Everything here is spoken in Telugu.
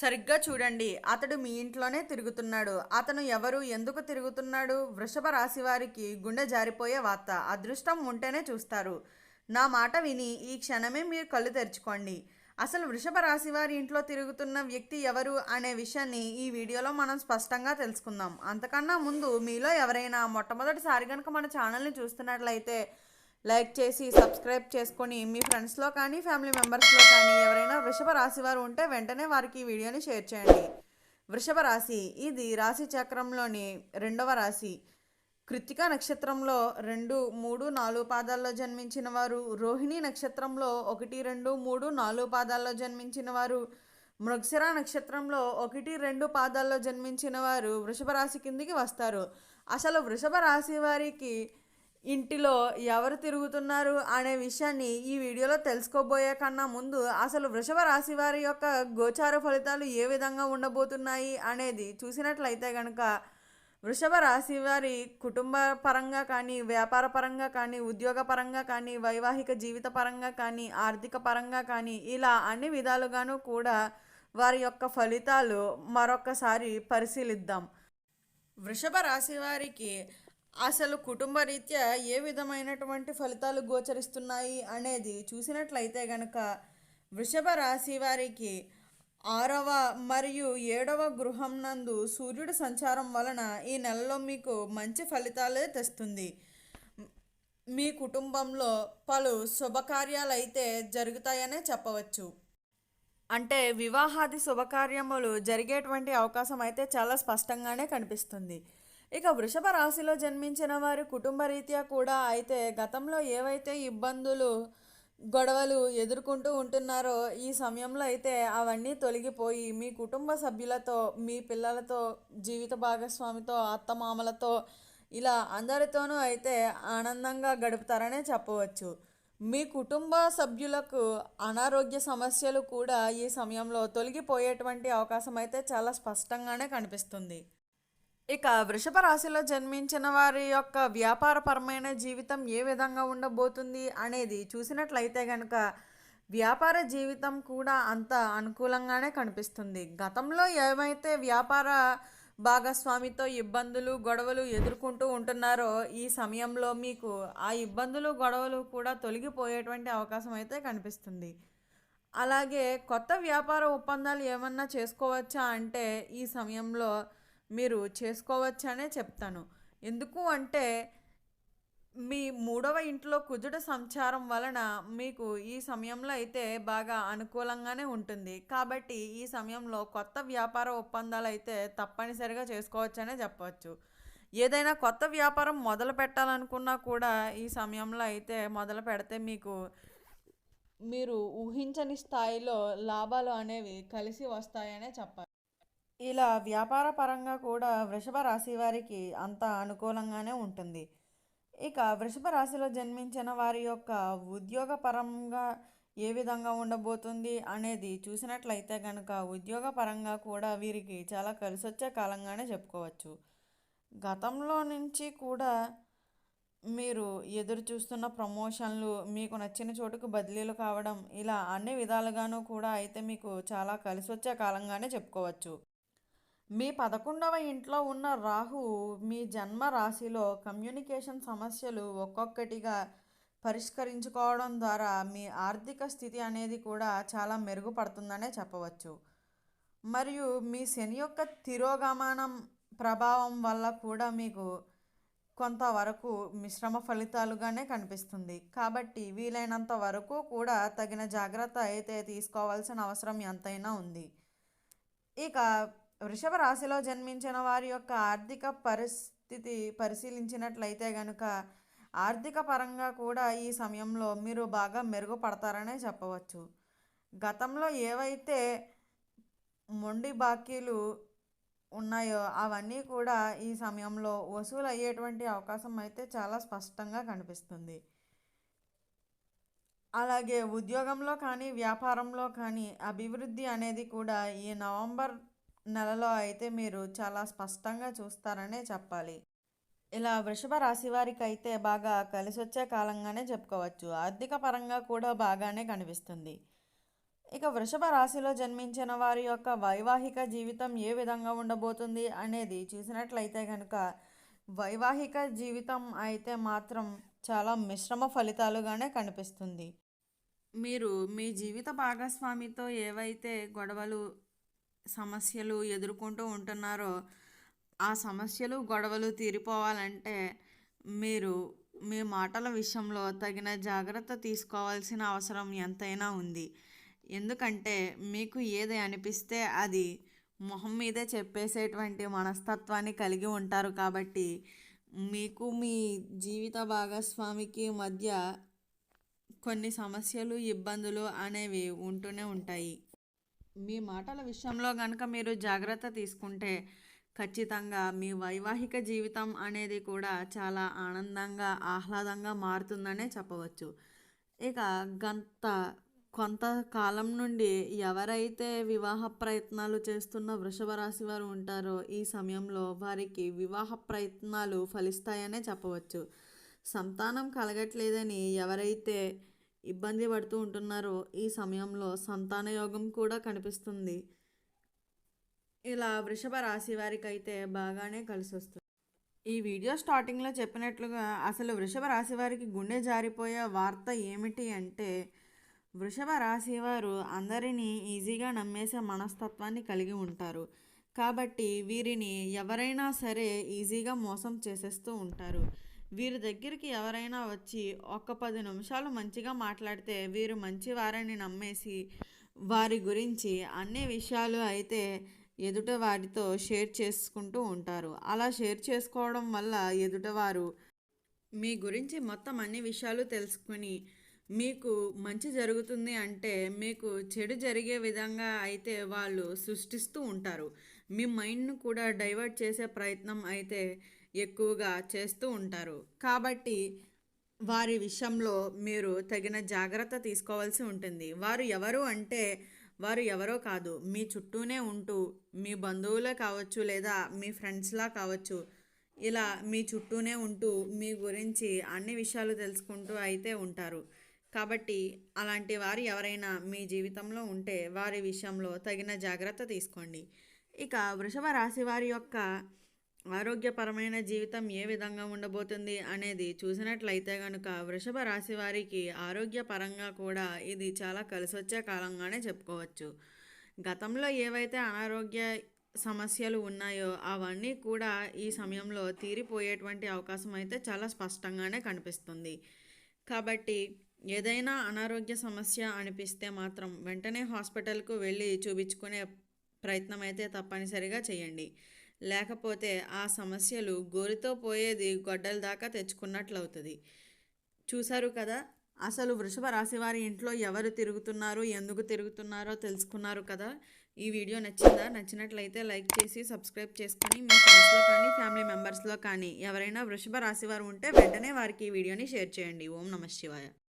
సరిగ్గా చూడండి. అతడు మీ ఇంట్లోనే తిరుగుతున్నాడు. అతను ఎవరు? ఎందుకు తిరుగుతున్నాడు? వృషభ రాశి వారికి గుండె జారిపోయే వార్త. అదృష్టం ఉంటేనే చూస్తారు. నా మాట విని ఈ క్షణమే మీరు కళ్ళు తెరుచుకోండి. అసలు వృషభ రాశి వారి ఇంట్లో తిరుగుతున్న వ్యక్తి ఎవరు? అనే విషయాన్ని ఈ వీడియోలో మనం స్పష్టంగా తెలుసుకుందాం. అంతకన్నా ముందు మీలో ఎవరైనా మొట్టమొదటిసారి కనుక మన ఛానల్ని చూస్తున్నట్లయితే లైక్ చేసి సబ్స్క్రైబ్ చేసుకొని మీ ఫ్రెండ్స్లో కానీ ఫ్యామిలీ మెంబర్స్లో కానీ ఎవరైనా వృషభ రాశి వారు ఉంటే వెంటనే వారికి ఈ వీడియోని షేర్ చేయండి. వృషభ రాశి ఇది రాశి చక్రంలోని రెండవ రాశి. కృత్తిక నక్షత్రంలో రెండు మూడు నాలుగు పాదాల్లో జన్మించిన వారు. రోహిణి నక్షత్రంలో ఒకటి రెండు మూడు నాలుగు పాదాల్లో జన్మించిన వారు. మృగశిర నక్షత్రంలో ఒకటి రెండు పాదాల్లో జన్మించిన వారు వృషభ రాశి కిందికి వస్తారు. అసలు వృషభ రాశి వారికి ఇంటిలో ఎవరు తిరుగుతున్నారు అనే విషయాన్ని ఈ వీడియోలో తెలుసుకోబోయే కన్నా ముందు అసలు వృషభ రాశి వారి యొక్క గోచార ఫలితాలు ఏ విధంగా ఉండబోతున్నాయి అనేది చూసినట్లయితే కనుక వృషభ రాశి వారి కుటుంబ పరంగా కానీ వ్యాపార పరంగా కానీ ఉద్యోగ పరంగా కానీ వైవాహిక జీవిత పరంగా కానీ ఆర్థిక పరంగా కానీ ఇలా అన్ని విధాలుగాను కూడా వారి యొక్క ఫలితాలు మరొకసారి పరిశీలిద్దాం. వృషభ రాశి వారికి అసలు కుటుంబ రీత్యా ఏ విధమైనటువంటి ఫలితాలు గోచరిస్తున్నాయి అనేది చూసినట్లయితే గనక వృషభ రాశి వారికి ఆరవ మరియు ఏడవ గృహం నందు సూర్యుడు సంచారం వలన ఈ నెలలో మీకు మంచి ఫలితాలే తెస్తుంది. మీ కుటుంబంలో పలు శుభకార్యాలు అయితే జరుగుతాయనే చెప్పవచ్చు. అంటే వివాహాది శుభకార్యములు జరిగేటువంటి అవకాశం అయితే చాలా స్పష్టంగానే కనిపిస్తుంది. ఇక వృషభ రాశిలో జన్మించిన వారి కుటుంబ రీత్యా కూడా అయితే గతంలో ఏవైతే ఇబ్బందులు గొడవలు ఎదుర్కొంటూ ఉంటున్నారో ఈ సమయంలో అయితే అవన్నీ తొలగిపోయి మీ కుటుంబ సభ్యులతో మీ పిల్లలతో జీవిత భాగస్వామితో అత్తమామలతో ఇలా అందరితోనూ అయితే ఆనందంగా గడుపుతారనే చెప్పవచ్చు. మీ కుటుంబ సభ్యులకు అనారోగ్య సమస్యలు కూడా ఈ సమయంలో తొలగిపోయేటువంటి అవకాశం అయితే చాలా స్పష్టంగానే కనిపిస్తుంది. ఇక వృషభ రాశిలో జన్మించిన వారి యొక్క వ్యాపారపరమైన జీవితం ఏ విధంగా ఉండబోతుంది అనేది చూసినట్లయితే కనుక వ్యాపార జీవితం కూడా అంత అనుకూలంగానే కనిపిస్తుంది. గతంలో ఏమైతే వ్యాపార భాగస్వామితో ఇబ్బందులు గొడవలు ఎదుర్కొంటూ ఉంటున్నారో ఈ సమయంలో మీకు ఆ ఇబ్బందులు గొడవలు కూడా తొలగిపోయేటువంటి అవకాశం అయితే కనిపిస్తుంది. అలాగే కొత్త వ్యాపార ఒప్పందాలు ఏమన్నా చేసుకోవచ్చా అంటే ఈ సమయంలో మీరు చేసుకోవచ్చనే చెప్తాను. ఎందుకు అంటే మీ మూడవ ఇంట్లో కుజుడ సంచారం వలన మీకు ఈ సమయంలో అయితే బాగా అనుకూలంగానే ఉంటుంది. కాబట్టి ఈ సమయంలో కొత్త వ్యాపార ఒప్పందాలు అయితే తప్పనిసరిగా చేసుకోవచ్చనే చెప్పవచ్చు. ఏదైనా కొత్త వ్యాపారం మొదలు పెట్టాలనుకున్నా కూడా ఈ సమయంలో అయితే మొదలు పెడితే మీకు మీరు ఊహించని స్థాయిలో లాభాలు అనేవి కలిసి వస్తాయనే చెప్పాలి. ఇలా వ్యాపార పరంగా కూడా వృషభ రాశి వారికి అంత అనుకూలంగానే ఉంటుంది. ఇక వృషభ రాశిలో జన్మించిన వారి యొక్క ఉద్యోగపరంగా ఏ విధంగా ఉండబోతుంది అనేది చూసినట్లయితే కనుక ఉద్యోగపరంగా కూడా వీరికి చాలా కలిసొచ్చే కాలంగానే చెప్పుకోవచ్చు. గతంలో నుంచి కూడా మీరు ఎదురు చూస్తున్న ప్రమోషన్లు మీకు నచ్చిన చోటుకు బదిలీలు కావడం ఇలా అన్ని విధాలుగాను కూడా అయితే మీకు చాలా కలిసి వచ్చే కాలంగానే చెప్పుకోవచ్చు. మీ పదకొండవ ఇంట్లో ఉన్న రాహు మీ జన్మ రాశిలో కమ్యూనికేషన్ సమస్యలు ఒక్కొక్కటిగా పరిష్కరించుకోవడం ద్వారా మీ ఆర్థిక స్థితి అనేది కూడా చాలా మెరుగుపడుతుందనే చెప్పవచ్చు. మరియు మీ శని యొక్క తిరోగమనం ప్రభావం వల్ల కూడా మీకు కొంతవరకు మిశ్రమ ఫలితాలుగానే కనిపిస్తుంది. కాబట్టి వీలైనంత వరకు కూడా తగిన జాగ్రత్త అయితే తీసుకోవాల్సిన అవసరం ఎంతైనా ఉంది. ఇక వృషభ రాశిలో జన్మించిన వారి యొక్క ఆర్థిక పరిస్థితి పరిశీలించినట్లయితే కనుక ఆర్థిక పరంగా కూడా ఈ సమయంలో మీరు బాగా మెరుగుపడతారనే చెప్పవచ్చు. గతంలో ఏవైతే మొండి బాకీలు ఉన్నాయో అవన్నీ కూడా ఈ సమయంలో వసూలు అయ్యేటువంటి అవకాశం అయితే చాలా స్పష్టంగా కనిపిస్తుంది. అలాగే ఉద్యోగంలో కానీ వ్యాపారంలో కానీ అభివృద్ధి అనేది కూడా ఈ నవంబర్ నెలలో అయితే మీరు చాలా స్పష్టంగా చూస్తారనే చెప్పాలి. ఇలా వృషభ రాశి వారికి అయితే బాగా కలిసి వచ్చే కాలంగానే చెప్పుకోవచ్చు. ఆర్థిక పరంగా కూడా బాగానే కనిపిస్తుంది. ఇక వృషభ రాశిలో జన్మించిన వారి యొక్క వైవాహిక జీవితం ఏ విధంగా ఉండబోతుంది అనేది చూసినట్లయితే కనుక వైవాహిక జీవితం అయితే మాత్రం చాలా మిశ్రమ ఫలితాలుగానే కనిపిస్తుంది. మీరు మీ జీవిత భాగస్వామితో ఏవైతే గొడవలు సమస్యలు ఎదుర్కొంటూ ఉంటున్నారో ఆ సమస్యలు గొడవలు తీరిపోవాలంటే మీరు మీ మాటల విషయంలో తగిన జాగ్రత్త తీసుకోవాల్సిన అవసరం ఎంతైనా ఉంది. ఎందుకంటే మీకు ఏది అనిపిస్తే అది మొహం మీదే చెప్పేసేటువంటి మనస్తత్వాన్ని కలిగి ఉంటారు కాబట్టి మీకు మీ జీవిత భాగస్వామికి మధ్య కొన్ని సమస్యలు ఇబ్బందులు అనేవి ఉంటూనే ఉంటాయి. మీ మాటల విషయంలో కనుక మీరు జాగ్రత్త తీసుకుంటే ఖచ్చితంగా మీ వైవాహిక జీవితం అనేది కూడా చాలా ఆనందంగా ఆహ్లాదంగా మారుతుందనే చెప్పవచ్చు. ఇక గంత కొంతకాలం నుండి ఎవరైతే వివాహ ప్రయత్నాలు చేస్తున్న వృషభ రాశి వారు ఉంటారో ఈ సమయంలో వారికి వివాహ ప్రయత్నాలు ఫలిస్తాయనే చెప్పవచ్చు. సంతానం కలగట్లేదని ఎవరైతే ఇబ్బంది పడుతూ ఉంటున్నారో ఈ సమయంలో సంతాన యోగం కూడా కనిపిస్తుంది. ఇలా వృషభ రాశి వారికి అయితే బాగానే కలిసి వస్తుంది ఈ వీడియో స్టార్టింగ్లో చెప్పినట్లుగా అసలు వృషభ రాశి వారికి గుండె జారిపోయే వార్త ఏమిటి అంటే వృషభ రాశి వారు అందరినీ ఈజీగా నమ్మేసే మనస్తత్వాన్ని కలిగి ఉంటారు. కాబట్టి వీరిని ఎవరైనా సరే ఈజీగా మోసం చేసేస్తూ ఉంటారు. వీరి దగ్గరికి ఎవరైనా వచ్చి ఒక పది నిమిషాలు మంచిగా మాట్లాడితే వీరు మంచివారని నమ్మేసి వారి గురించి అన్ని విషయాలు అయితే ఎదుట వారితో షేర్ చేసుకుంటూ ఉంటారు. అలా షేర్ చేసుకోవడం వల్ల ఎదుటవారు మీ గురించి మొత్తం అన్ని విషయాలు తెలుసుకుని మీకు మంచి జరుగుతుంది అంటే మీకు చెడు జరిగే విధంగా అయితే వాళ్ళు సృష్టిస్తూ ఉంటారు. మీ మైండ్ను కూడా డైవర్ట్ చేసే ప్రయత్నం అయితే ఎక్కువగా చేస్తూ ఉంటారు. కాబట్టి వారి విషయంలో మీరు తగిన జాగ్రత్త తీసుకోవాల్సి ఉంటుంది. వారు ఎవరు అంటే వారు ఎవరో కాదు. మీ చుట్టూనే ఉంటూ మీ బంధువులే కావచ్చు లేదా మీ ఫ్రెండ్స్లా కావచ్చు ఇలా మీ చుట్టూనే ఉంటూ మీ గురించి అన్ని విషయాలు తెలుసుకుంటూ అయితే ఉంటారు. కాబట్టి అలాంటి వారు ఎవరైనా మీ జీవితంలో ఉంటే వారి విషయంలో తగిన జాగ్రత్త తీసుకోండి. ఇక వృషభ రాశి వారి యొక్క ఆరోగ్యపరమైన జీవితం ఏ విధంగా ఉండబోతుంది అనేది చూసినట్లయితే కనుక వృషభ రాశి వారికి ఆరోగ్యపరంగా కూడా ఇది చాలా కలిసొచ్చే కాలంగానే చెప్పుకోవచ్చు. గతంలో ఏవైతే అనారోగ్య సమస్యలు ఉన్నాయో అవన్నీ కూడా ఈ సమయంలో తీరిపోయేటువంటి అవకాశం అయితే చాలా స్పష్టంగానే కనిపిస్తుంది. కాబట్టి ఏదైనా అనారోగ్య సమస్య అనిపిస్తే మాత్రం వెంటనే హాస్పిటల్కు వెళ్ళి చూపించుకునే ప్రయత్నం అయితే తప్పనిసరిగా చేయండి. లేకపోతే ఆ సమస్యలు గోరితో పోయేది గొడ్డల దాకా తెచ్చుకున్నట్లవుతుంది. చూశారు కదా? అసలు వృషభ రాశి వారి ఇంట్లో ఎవరు తిరుగుతున్నారు ఎందుకు తిరుగుతున్నారో తెలుసుకున్నారు కదా? ఈ వీడియో నచ్చిందా? నచ్చినట్లయితే లైక్ చేసి సబ్స్క్రైబ్ చేసుకొని మీ ఫ్రెండ్స్లో కానీ ఫ్యామిలీ మెంబర్స్లో కానీ ఎవరైనా వృషభ రాశి వారు ఉంటే వెంటనే వారికి ఈ వీడియోని షేర్ చేయండి. ఓం నమ శివాయ.